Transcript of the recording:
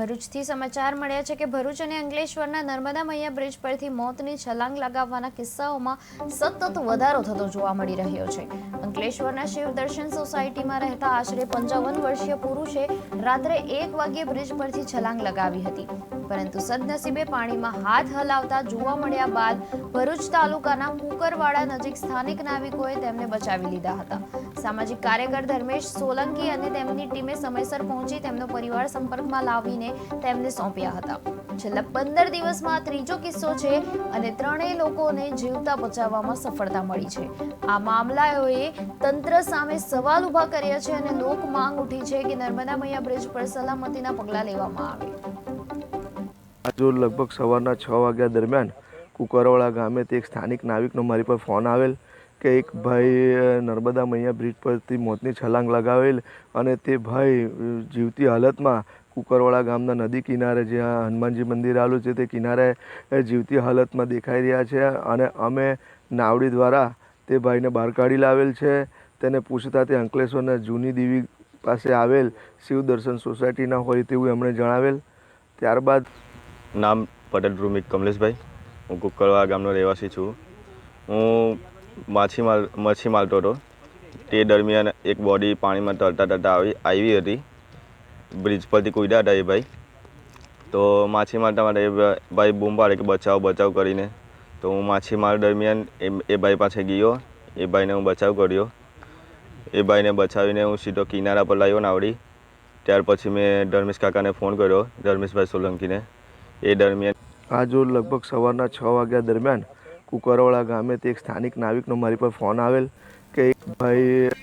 ભરૂચથી સમાચાર મળ્યા છે કે ભરૂચ અને અંકલેશ્વરના નર્મદા મૈયા બ્રિજ પરથી મોતની છલાંગ લગાવવાના કિસ્સાઓમાં સતત વધારો થતો જોવા મળી રહ્યો છે. અંકલેશ્વરના શિવ દર્શન સોસાયટીમાં રહેતા આશરે પંચાવન વર્ષીય પુરુષે રાત્રે એક વાગ્યે બ્રિજ પરથી છલાંગ લગાવી હતી. પરંતુ સદનસીબે પાણીમાં હાથ હલાવતા જોવા મળ્યા બાદ ભરૂચ તાલુકાના કુકરવાડા નજીક સ્થાનિક નાવિકોએ તેમને બચાવી લીધા હતા. સામાજિક કાર્યકર ધર્મેશ સોલંકી અને તેમની ટીમે સમયસર પહોંચી તેમનો પરિવાર સંપર્કમાં લાવીને તેમને સોંપ્યા હતા. છેલ્લા પંદર દિવસમાં ત્રીજો કિસ્સો છે અને ત્રણેય લોકોને જીવતા બચાવવામાં સફળતા મળી છે. આ મામલાઓએ તંત્ર સામે સવાલ ઊભા કર્યા છે અને લોક માંગ ઉઠી છે કે નર્મદા મૈયા બ્રિજ પર સલામતીના પગલાં લેવામાં આવે. આજરોજ લગભગ સવારના છ વાગ્યા દરમિયાન કુકરવાળા ગામે તે એક સ્થાનિક નાવિકનો મારી પર ફોન આવેલ. કે એક ભાઈ નર્મદા મૈયા બ્રિજ પરથી મોતની છલાંગ લગાવેલ અને તે ભાઈ જીવતી હાલતમાં કુકરવાડા ગામના નદી કિનારે જ્યાં હનુમાનજી મંદિર આવેલું છે તે કિનારે જીવતી હાલતમાં દેખાઈ રહ્યા છે અને અમે નાવડી દ્વારા તે ભાઈને બહાર કાઢી લાવેલ છે. તેને પૂછતા તે અંકલેશ્વરના જૂની દેવી પાસે આવેલ શિવ દર્શન સોસાયટીના હોય તેવું એમણે જણાવેલ. ત્યારબાદ નામ પટેલ રૂમિક કમલેશભાઈ. હું કુકરવા ગામનો રહેવાસી છું. હું માછી માલ મચ્છી મારતો હતો તે દરમિયાન એક બોડી પાણીમાં તરતા તરતા આવી આવી હતી. બ્રિજ પરથી કૂદ્યા હતા એ ભાઈ. તો માછી મારતા માટે એ ભાઈ બૂમ પાડે કે બચાવ બચાવ કરીને. તો હું માછીમાર દરમિયાન એ એ ભાઈ પાસે ગયો. એ ભાઈને હું બચાવ કર્યો. એ ભાઈને બચાવીને હું સીધો કિનારા પર લાવ્યો નાવડી ત્યાર પછી મેં ધર્મેશ કાકાને ફોન કર્યો. ધર્મેશભાઈ સોલંકીને. એ દરમિયાન આજરોજ લગભગ સવારના છ વાગ્યા દરમિયાન કુકરવાડા ગામે તે એક સ્થાનિક નાવિકનો મારી પર ફોન આવેલ કે ભાઈ